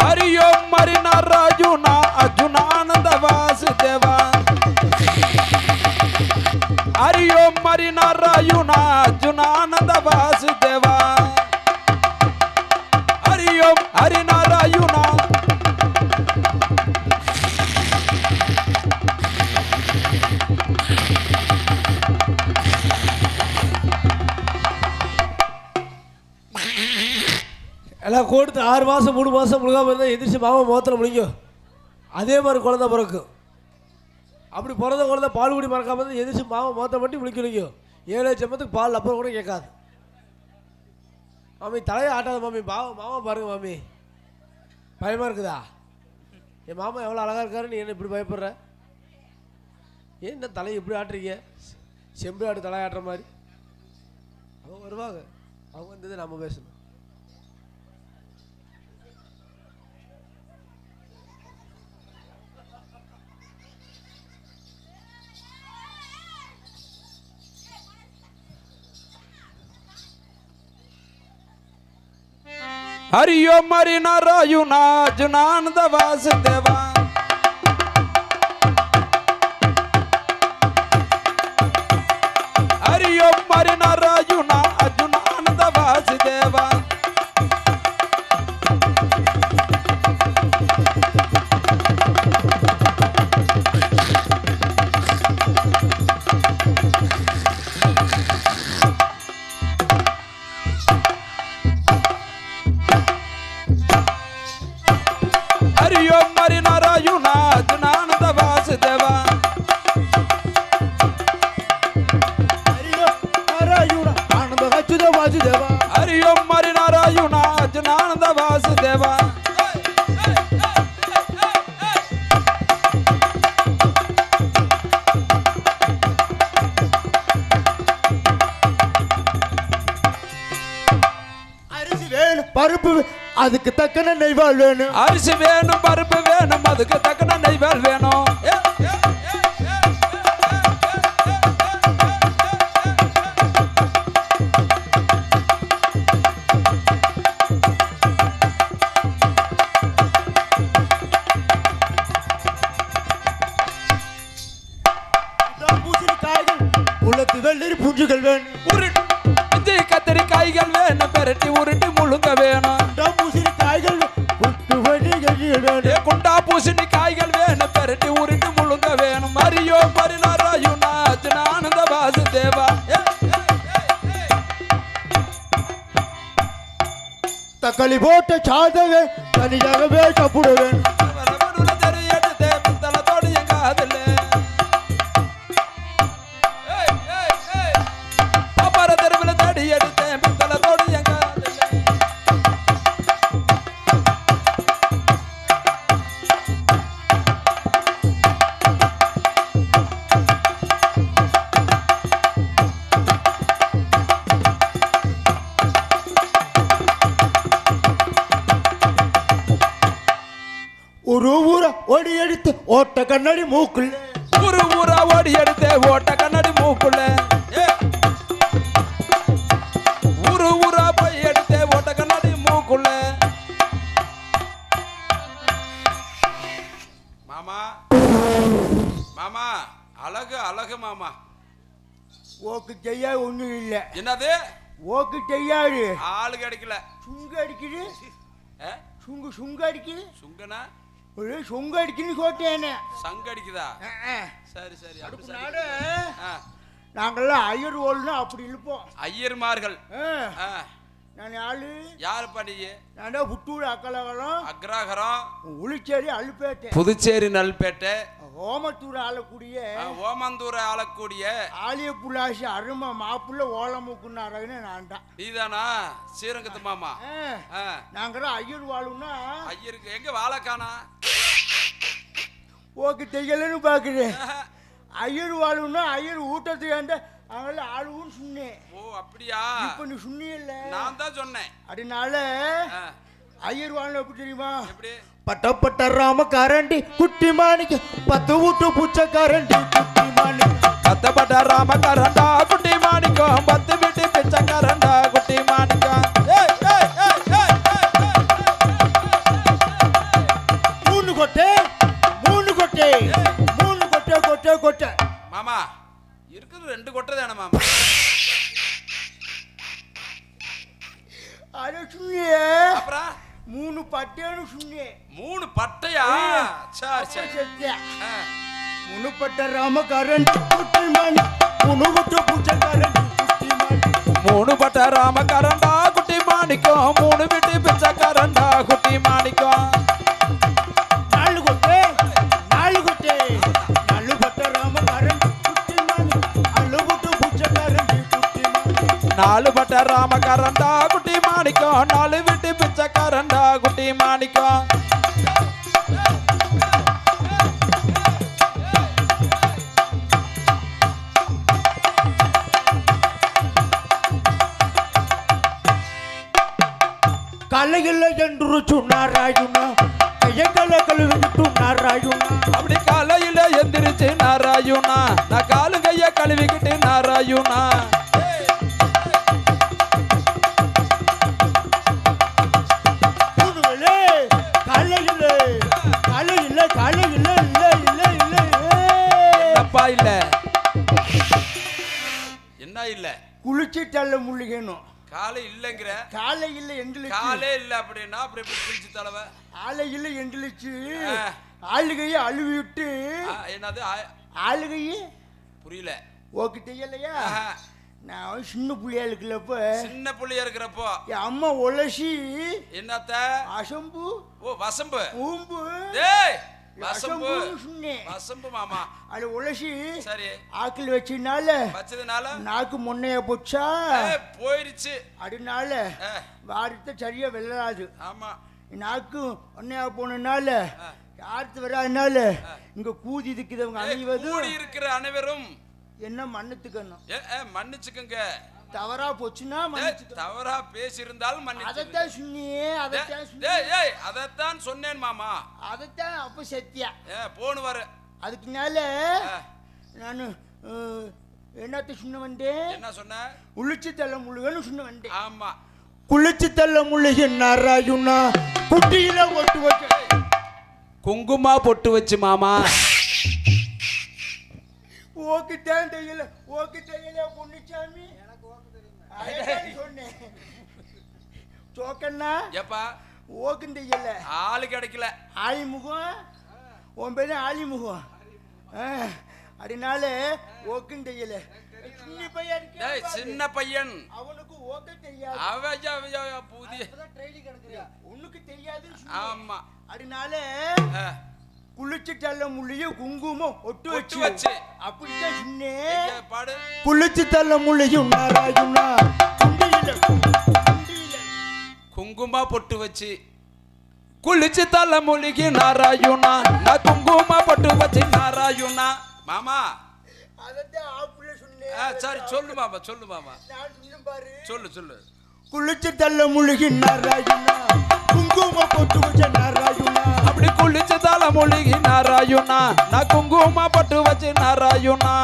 ஹரியோம் மரிநாராஜுனா அர்ஜுனானந்த வாசுதேவா ஹரியோம் மரிநாராயுனா அர்ஜுனானந்த வாசுதேவா எல்லாம் கொடுத்து ஆறு மாதம் மூணு மாதம் முழுகாம இருந்தால் எதிர்த்து மாமா முகத்தில் முடிக்கும் அதே மாதிரி குழந்த பிறக்கும் அப்படி பிறந்த குழந்த பால் குடி மறக்காம இருந்தால் எதிர்த்து மாமா முகத்தை மட்டும் முடிக்கணும் ஏழு லட்சமத்துக்கு பால் அப்புறம் கூட கேட்காது. மாமி தலையை ஆட்டாத மாமி பாவம் மாமா பாருங்க மாமி. பயமாக இருக்குதா? என் மாமா எவ்வளோ அழகாக இருக்காரு நீ என்ன இப்படி பயப்படுற? ஏன் என்ன தலையை இப்படி ஆட்டுறீங்க? செம்பு ஆட்டு தலை ஆட்டுற மாதிரி. அவங்க வருவாங்க. அவங்க வந்தது நம்ம பேசணும். हरिओम हरि नारायण जुनान दवास देवा your body not a அரிசி வேணும் பருப்பு அதுக்கு தக்கன நெய்வாள் வேணும். அரிசி வேணும் பருப்பு வேணும் அதுக்கு தக்கன நெய்வேல் வேணும். வெள்ளரி பூஞ்சுகள் வேணும். பச்சை கத்திரி காய்கள் வேணும் பெரட்டி உருட்டி முழுங்க வேணும். பூசணி காய்கள் குண்டா பூசணி காய்கள் வேணும் பெரட்டி உருட்டி முழுங்க வேணும். மரியோ பரிணாராயுனா ஆனந்த வாசு தேவா தக்காளி போட்டு சாதவே தனியாகவே சாப்பிடுவேன். ஓடி எடுத்து ஓட்ட கண்ணாடி மூக்குள்ள. ஊரு ஊரா ஓடி எடுத்தே ஓட்ட கண்ணாடி மூக்குள்ள. ஊரு ஊரா போய் எடுத்தே ஓட்ட கண்ணாடி மூக்குள்ள. மாமா. மாமா அழகு அழகு மாமா. ஓக்கு செய்யா ஒண்ணும் இல்ல. என்னது? ஓக்கு செய்யாது ஆளு கிடைக்கல சுங்கு அடிக்குது? சுங்கு சுங்கு அடிக்குது. சுங்கனா? ஒரு சுங்கு அடிக்குன்னு சொல்லிட்டேனே சங்க அடிக்குதா. சரி சரி அப்படி. நாடு ஆ, நாங்கெல்லாம் ஐயர் ஓல்னா அப்படி இழுப்போம் ஐயர்மார்கள். நான் ஆளு யாருப்பா நீ? நான் புத்தூர் அக்கலவரம் அக்ராகரம் உளிச்சேரி அழுப்பேட்டேன் புதுச்சேரி நல்பேட்டை. ஓமத்தூர் ஆளக்கூடிய ஓமந்தூரை ஆளக்கூடிய. ஆலிய புல்லாசி அருமை மாப்புள்ள ஓலமுக்குன்னாரன்னு நான் தான். நீதானா? ஸ்ரீரங்கத்து மாமா. ஆ, நாங்கெல்லாம் ஐயர் வாழும்னா ஐயருக்கு எங்க வாழைக்கானா? ஓக்கு தெரியலன்னு பார்க்குறேன். ஐயர் வாழும்னா ஐயர் ஊட்டத்துக்கு அங்கெல்லாம் ஆளுன்னு சொன்னேன். ஓ அப்படியா? இப்போ நீ சொன்னியல்ல நான் தான் சொன்னேன். அதனால ஐயர் வாழும் எப்படி தெரியுமா? எப்படி? பட்டப்பட்ட ராம கரண்டி குட்டி மாணிக்க பத்து வீட்டு புச்ச கரண்டி குட்டி மாணிக்க கத்தப்பட்ட ராம கரண்டா குட்டி மாணிக்கம் பத்து ராம கரண்ட் குட்டி மணி முனுகுட்டு பூச்ச கரண்ட் குட்டி மணி பட்ட ராம கரண்டா குட்டி மாணிக்கம் மூணு விட்டு பிச்சை கரண்டா குட்டி மாணிக்கம் நாலு கொட்டே நாலு கொட்டே நாலு பட்ட ராம கரண்ட் குட்டி மணி அழுகுட்டு பூச்ச கரண்ட் குட்டி நாலு பட்ட ராம கரண்டா குட்டி மாணிக்கம் நாலு விட்டு பிச்சை கரண்டா குட்டி மாணிக்கம் என்று சொன்னாராயுனா கையக்கல கழுவிட்டு நாராயுனா அப்படி காலையில எந்திரிச்சு நாராயுனா நான் காலு கைய கழுவிக்கிட்டு கலையில்லை இல்லை என்ன இல்ல? குளிச்சு தள்ள முள்ளிகணும் காலை இல்லைங்கிற. காலையில் எந்திரிச்சு காலே இல்ல அப்படின்னா அப்படி எப்படி குளிச்சு தலைவ? ஆலையில் எந்திரிச்சு ஆ. ஆளுகையை அழுவிட்டு என்னது? ஆளுகையே? புரியல. ஓக்கு தெரியலையா ஆஹா. நான் சின்ன புள்ளையா இருக்கிறப்ப. சின்ன புள்ளையா இருக்கிறப்போ. என் அம்மா உலசி. என்னத்த? அசம்பு. ஓ வசம்பு. ஊம்பு. டேய்! வசம்பு வசம்பு மாமா. அது உலசி சரி. ஆக்கில் வச்சதுனால வச்சதுனால? நாக்கு முன்னைய போச்சா போயிருச்சு. அதனால வாரத்தை சரியா வெள்ளாது ஆமா. நாக்கு ஒன்னையா போனதுனால யாருக்கு வராதனால இங்க கூதி அணிவது. கூடி இருக்கிற அனைவரும். என்ன மன்னித்துக்கணும். மன்னிச்சுக்குங்க. தவறா போச்சுன்னா தவறா பேசியிருந்தாலும் மன்னிச்சுக்குங்க அதைத்தான் சொன்னியே அதைத்தான் அதைத்தான் சொன்னேன் மாமா. அதைத்தான் அப்ப சத்தியா. ஏ போன்னு வர. அதுக்கு மேல நான் என்னத்த சொன்ன வந்தேன் என்ன சொன்ன? உளிச்சு தள்ள முழுகன்னு சொன்ன வந்தேன் ஆமா. குளிச்சு தள்ள முழுகி நாராயுனா குட்டியில ஒட்டு வச்ச குங்குமா பொட்டு வச்சு மாமா. ஓக்கு தான் தெரியல ஓக்கு தெரியல பொன்னுச்சாமி அதைத்தான் சொன்னேன். சோக்கண்ணா ஏப்பா? ஓக்கும் தெரியல. ஆளு கிடைக்கல. ஆலிமுகம் உன் பேரு ஆலிமுகம் ஆ, அதனால ஓக்கும் தெரியல. சின்ன பையன். சின்ன பையன். அவனுக்கு ஓக்க தெரியாது. அவ புதிய உனக்கு தெரியாதுன்னு ஆமா. அதனால தள்ள முள்ளிய குங்குமம் ஒட்டு வச்சு. வச்சு. அப்படித்தான் சொன்னேன் எங்க பாடு? குளிச்சு தள்ள முள்ளியும் நாராயுனா குங்குமா பொட்டு வச்சு. குளிச்சு தள்ள மூலிகை நாராயுனா நான் குங்குமா பொட்டு வச்சு நாராயுனா மாமா. சரி சொல்லு மாமா சொல்லு மாமா. சொல்லு சொல்லு. குளிச்சு தள்ள முழுகி நாராயுனா மூலிகை நாராயுனா நான் குங்குமா பொட்டு வச்சு நாராயுனா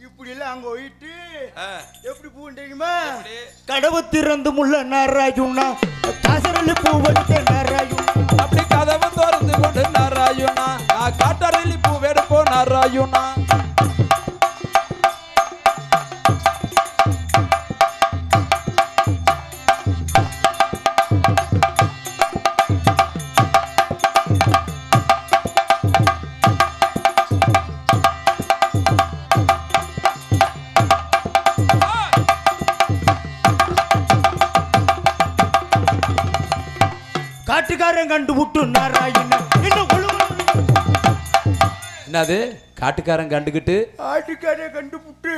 இப்படி எல்லாம் அங்க போயிட்டு ஆ, எப்படி பூ தெரியுமா? கடவு திறந்து முள்ள நாராயுனா காசரலி பூ காட்டுக்காரன் கண்டு விட்டு ஒழுங்கு என்னது? காட்டுக்காரன் கண்டுக்கிட்டு ஆட்டுக்காரன் கண்டு விட்டு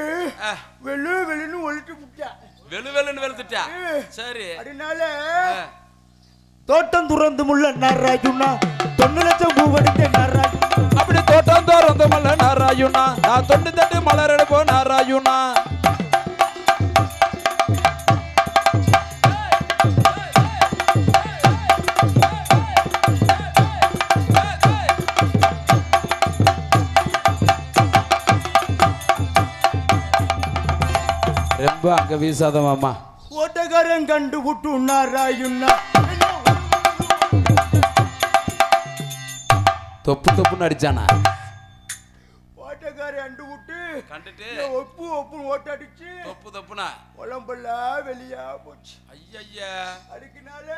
வெளு வெளுன்னு ஒழிச்சு விட்டா. வெளு வெளுன்னு வெளுத்துட்டா? சரி. அதனால தோட்டம் துறந்து முள்ள நாராயுனா தொண்ணு லட்சம் பூ வடித்த நாராயுனா அப்படி தோட்டம் தோறந்து மல்ல நாராயுனா நான் தொண்டு தட்டு மலர் எடுப்போம் நாராயுனா அம்பு அங்க வீசாத மாமா ஓட்டக்காரன் கண்டு விட்டு நாராயுண்ணா தொப்பு தொப்புன்னு அடிச்சானா? கண்டுட்டு ஒப்பு ஒப்பு ஓட்டடிச்சு தொப்பு தொப்புனா? உடம்பெல்லாம் வெளியா போச்சு. ஐயா அதுக்குனால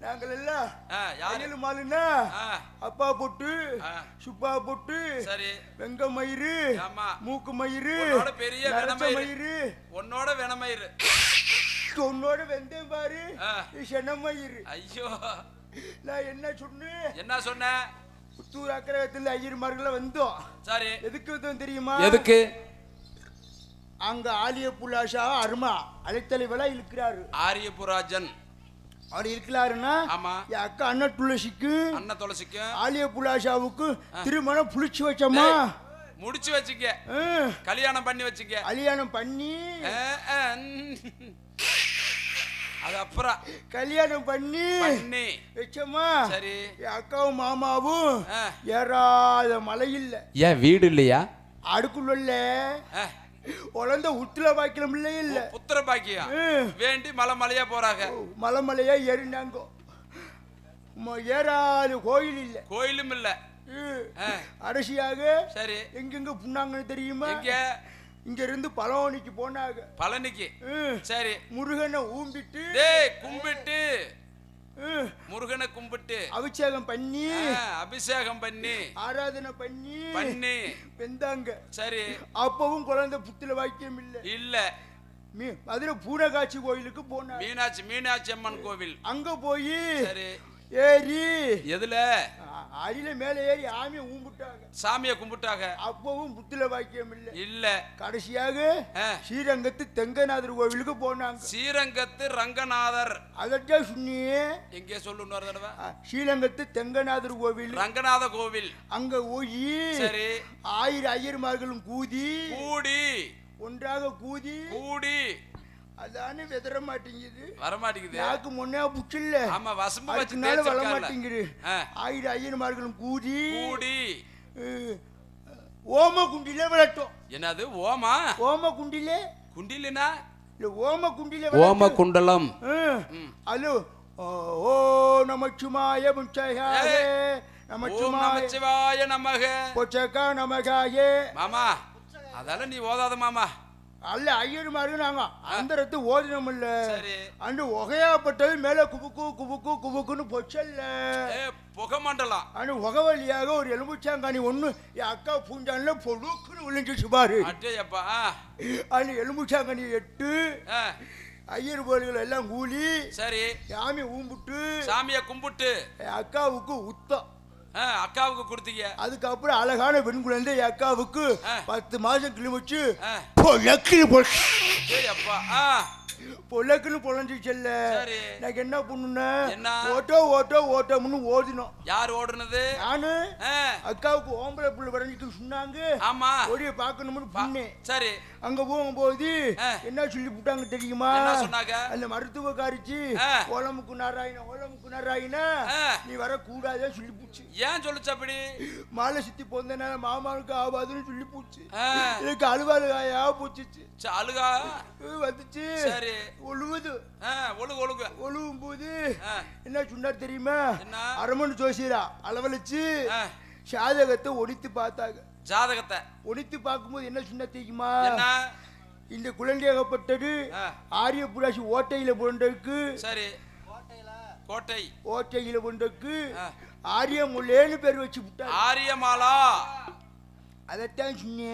நாங்கள் எல்லாம் ஆ யாரு? அணில் மாலுன்னா ஆ. அப்பா போட்டு. சுப்பா போட்டு சரி. வெங்க மயிறு ஆமா மூக்கு மயிறு பெரிய. மயிறு. உன்னோட வெணமயிறு உன்னோட வெந்தயம் பாரு. ஆ. இது சென்ன மயிறு. ஐயோ. நான் என்ன சொன்னேன்? என்ன சொன்ன புத்தூர் அக்கரகத்துல ஐயர்மார்கள வந்தோம் சரி. எதுக்கு வந்தோம் தெரியுமா? எதுக்கு? அங்க ஆலிய புலாஷா அருமா அழைத்தலைவலா இருக்கிறாரு. ஆரியபுராஜன். அவர் இருக்கிறாருன்னா ஆமா. என் அக்கா அண்ணன் துளசிக்கு அண்ணன் துளசிக்கும் ஆலிய புலாஷாவுக்கு திருமணம் புளிச்சு வச்சோமா? முடிச்சு வச்சுக்க. கல்யாணம் பண்ணி வச்சுக்க. கல்யாணம் பண்ணி. அது அப்புறம் கல்யாணம் பண்ணி. பண்ணி. வச்சோமா சரி. என் அக்காவும் மாமாவும். ஏறாத மலை இல்ல ஏன் வீடு இல்லையா? அடுக்குள்ள ஆ, உழந்த உத்துல பாய்க்கலாம் இல்ல இல்ல. புத்திர பாக்கியம். ம். வேண்டி மலை மலையா போறாங்க. மலை மலையா ஏறினாங்க. ம- ஏறாத கோயில் இல்ல. கோயிலும் இல்ல. அரசியாக சரி. எங்கெங்க புண்ணாங்கன்னு தெரியுமா? எங்க? இங்க இருந்து பழவனிக்கு போனாங்க. பழனிக்கு. சரி. முருகனை ஊம்பிட்டு டேய் கும்பிட்டு. முருகனை கும்பிட்டு. அபிஷேகம் பண்ணி அபிஷேகம் பண்ணி. ஆராதனை பண்ணி பண்ணி. வெந்தாங்க. சரி. அப்பவும் குழந்தை புத்துல வாக்கியம் இல்ல. இல்ல. மீ மதுரை பூனகாட்சி கோயிலுக்கு போனாங்க. மீனாட்சி மீனாட்சி அம்மன் கோவில். அங்க போய் சரி. ஏறி. எதுல? அடியில மேல ஏறி ஆமியை ஊம்பிட்டாங்க. சாமியை கும்பிட்டாங்க. அப்பவும் புத்துல வாக்கியம் இல்ல. இல்ல. கடைசியாக ஸ்ரீரங்கத்து தெங்கநாதர் கோவிலுக்கு போனாங்க. ஸ்ரீரங்கத்து ரங்கநாதர். அதற்கே சொன்னியே. எங்கே சொல்லு இன்னொரு தடவை? ஸ்ரீரங்கத்து தெங்கநாதர் கோவில். ரங்கநாத கோவில். அங்க போய் சரி. ஆயிரம் ஐயர்மார்களும் கூதி கூடி. ஒன்றாக கூதி கூடி. அதானே வெதற மாட்டேங்குது. வரமாட்டேங்குது. யாக்கு முன்னே புச்சில்ல. ஆமா வசம்பு வச்சு அதுக்குனால வர. மாட்டேங்குது ஆ, ஆயிரம் ஐயர்மார்களும் கூதி கூடி அஹ், ஓம குண்டிலே விளட்டும். என்னது ஓமா? ஓம குண்டிலே? குண்டிலினா இல்ல ஓம குண்டிலே ஓம குண்டலம். ஹலோ ஓ ஓ நமச்சிவாய முச்சையாயே ஓம் நமச்சிவாய நமக. பொச்சக்கா நமகாயே. மாமா அதெல்லாம் நீ ஓதாத மாமா. அல்ல ஐயர் மாதிரி நாங்க. அந்தரத்து ஓதினம் இல்ல. அண்டு ஒகையாப்பட்டது மேல குபுக்கு குபுக்கு குபுக்குன்னு பொச்சல்ல. ஏ புகை மண்டலம். அண்டு ஒகை வழியாக ஒரு எலும்புச்சாங்காணி ஒண்ணு என் அக்கா பூஞ்சான்ல பொழுக்குன்னு விழுந்துச்சு பாரு. அண்டு எலும்புச்சாங்கனி எட்டு ஐயர் கோயில்கள் எல்லாம் கூலி சரி. சாமி ஊம்பிட்டு சாமியை கும்பிட்டு. என் அக்காவுக்கு உத்தம். அக்காவுக்கு கொடுத்தீங்க. அதுக்கப்புறம் அழகான பெண் குழந்தை அக்காவுக்கு. பத்து மாசம் கிளிமிச்சு ஆ, பொழக்குன்னு பொழ ஏய்யப்பா ஆ பொழக்குன்னு பொழஞ்சு செல்ல சரி. எனக்கு என்ன பண்ணுன என்ன? ஓட்டோ ஓட்டோ ஓட்டோம்னு ஓதினோம். யார் ஓடுனது? நானு? அக்காவுக்கு ஓம்பளை புள்ள வரைஞ்சிட்டு சொன்னாங்க ஆமா. ஒடிய பார்க்கணும்னு புண்ணேன் சரி. அங்க போகும்போது. என்ன சொல்லி விட்டாங்க தெரியுமா? அந்த மருத்துவ காரிச்சு. ஓலமுக்கு நாராயண ஓலமுக்கு நாராயண. நீ வரக்கூடாதுன்னு சொல்லி போச்சு ஏன் சொல்லுச்சு அப்படி? மாலை சுத்தி போந்தனால மாமாவுக்கு ஆகாதுன்னு சொல்லி போச்சு எனக்கு அழுவாளுகாயா போச்சுச்சு. ச- அழுகா? வந்துச்சு. சரி. ஒழுகுது. ஆ, ஒழுகு ஒழுகு. ஒழுகும் போது என்ன சொன்னார் தெரியுமா? அரமன் ஜோசியரா அளவழிச்சு ஆ, சாதகத்தை ஒடித்து பார்த்தாங்க. ஜாதகத்தை. ஒடித்து பார்க்கும்போது என்ன சொன்னா தெரியுமா? இந்த குழந்தையாகப்பட்டது ஆ, ஆரிய புராசி ஓட்டையில போன்றதுக்கு சரி. கோட்டை. ஓட்டையில போன்றதுக்கு ஆ. ஆரிய முல்லேன்னு பேர் வச்சு விட்டாங்க. ஆரியமாலா? அதைத்தான் சொன்னேன்.